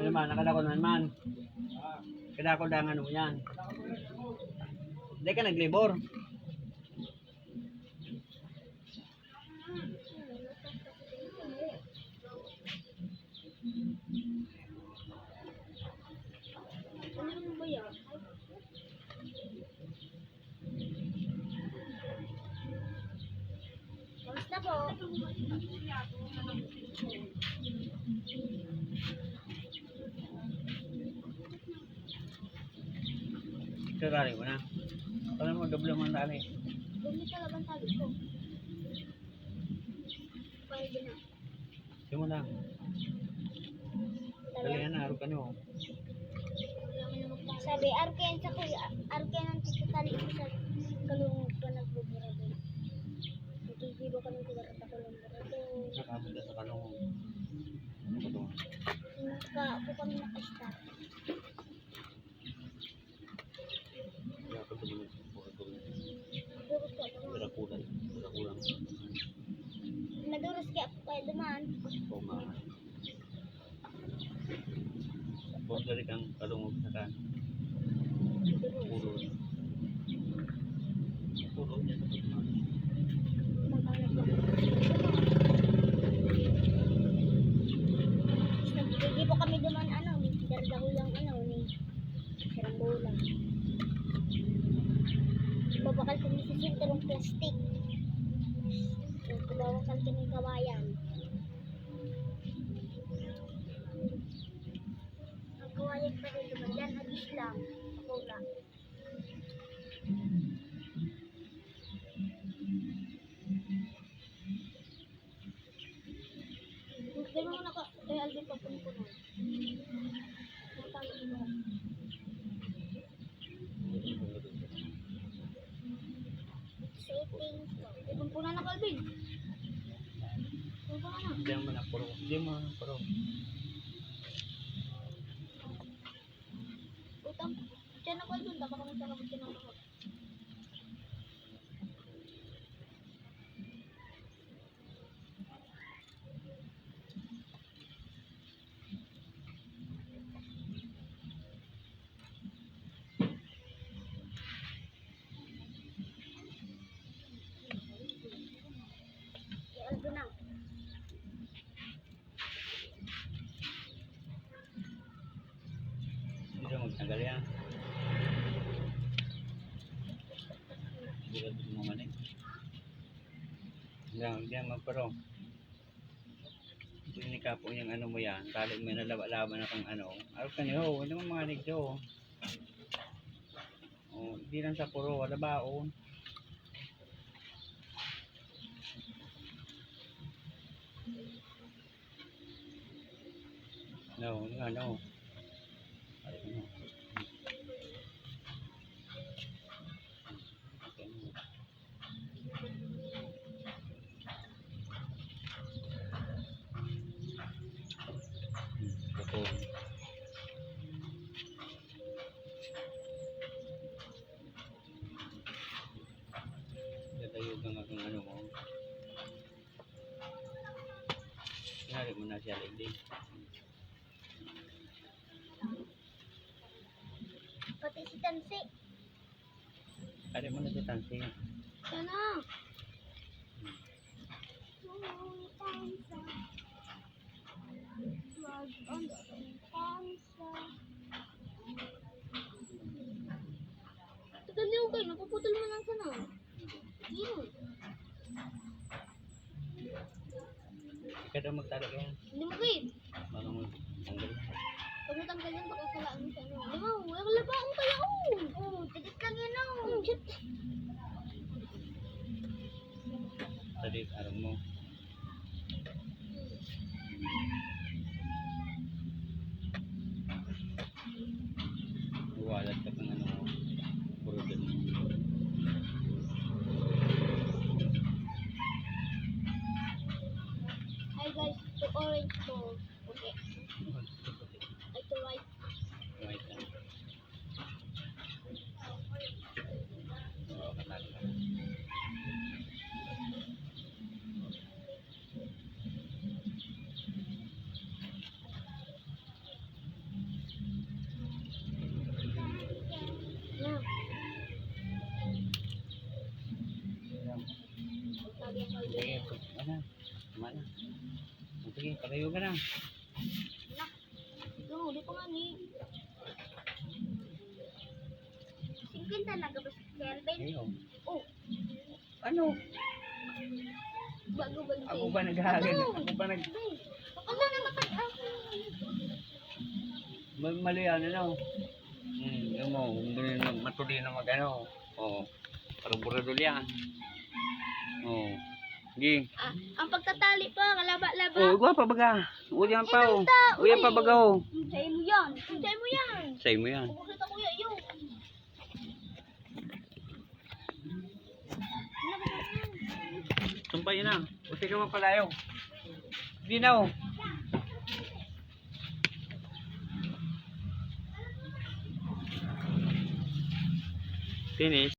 Ano man, nakadako na naman. Kadako lang ano yan. Hindi ka naglibor. Ano naman ba yan? Kamusta po? Kagari mo na. Kaya mo, doble mo ang tali. Bumili ka laban sabi ko. Pwede na. Sige mo lang. Dali yan na, ka nyo. Sabi, arken sa kuya, arken ang titali ko sa kalungog pa nagbubura doon. Nagkikibo ka ng kuya at ako lang bura doon. Nakabot ka sa kalong. Ano ba ito? Naka, ako kami naka-start. Kaya ko ka. Nadurus ka ako kaya dumaan. Oo nga. Dali kang kalungog sa kan. Puro. Puro niya sa pagmamahal. Magkano ba? Hindi po kami duman ano, ni dardahulang ano, ni saranggolang. Babakal kami sa sinturong plastik. Babakal kami kawayan. Ang kawayan pa rin duman yan, ang Islam. Ako lang. Hindi mo na ka, kaya Alvin papunpunan. Matalo mo. Setting. Papunpunan na ka, Alvin. Papunpunan na. Hindi mo na puro. Hindi mo na puro. Utang. Diyan ako, Alvin. Baka kami sa kapag kinang ako. Magtagal yan. Hindi ka mo man eh. Hindi yan magparo. Hindi ni Kapo yung ano mo yan. Tali mo na laban na kang ano. Araw ka niyo, hindi mo mga nigdo. Oh, hindi lang sa puro, wala baon. No, no, no. Ay, ano. Okay, ano. Hmm, totoo. Tatayo ka nga kung ano mo. Lady. Pati si Tansi. Kari mo na si Tansi. Sana. Tagal yung kayo, napuputol mo lang sana. Yun. Ikaw daw magtalo ka yan. Hindi mo kayo. Baka mo tanggal. Pag natanggal yan, baka salaan sa ano. Di ba? Wala pa akong kaya. Oo. Oo, tigit lang yan. Oo, shit. Tadi arang mo. Walat ka Sige, tama na. Tama na. Sige, palayo ka na. Ito, huli pa nga ni. Singkin talaga ba si Kelvin? Ayaw. Oh. Ano? Bago ba Ako ba naghahagad? Ako ba nag... Ako na namatag ako. Mali ano na. Hmm, yun mo, hindi na matuli na mag ano. Oo. Oh, parang buradol yan. Oo. Sige. Ah, ang pagtatali pa, kalaba-laba. Oh, gwa pa baga. Uyan pa oh. Uyan pa uy. baga oh. Sa'yo mo yan. Sa'yo mo yan. Say mo yan. Yan, yan? Sumpay na. Buti ka mapalayo. Hindi na oh. Finish.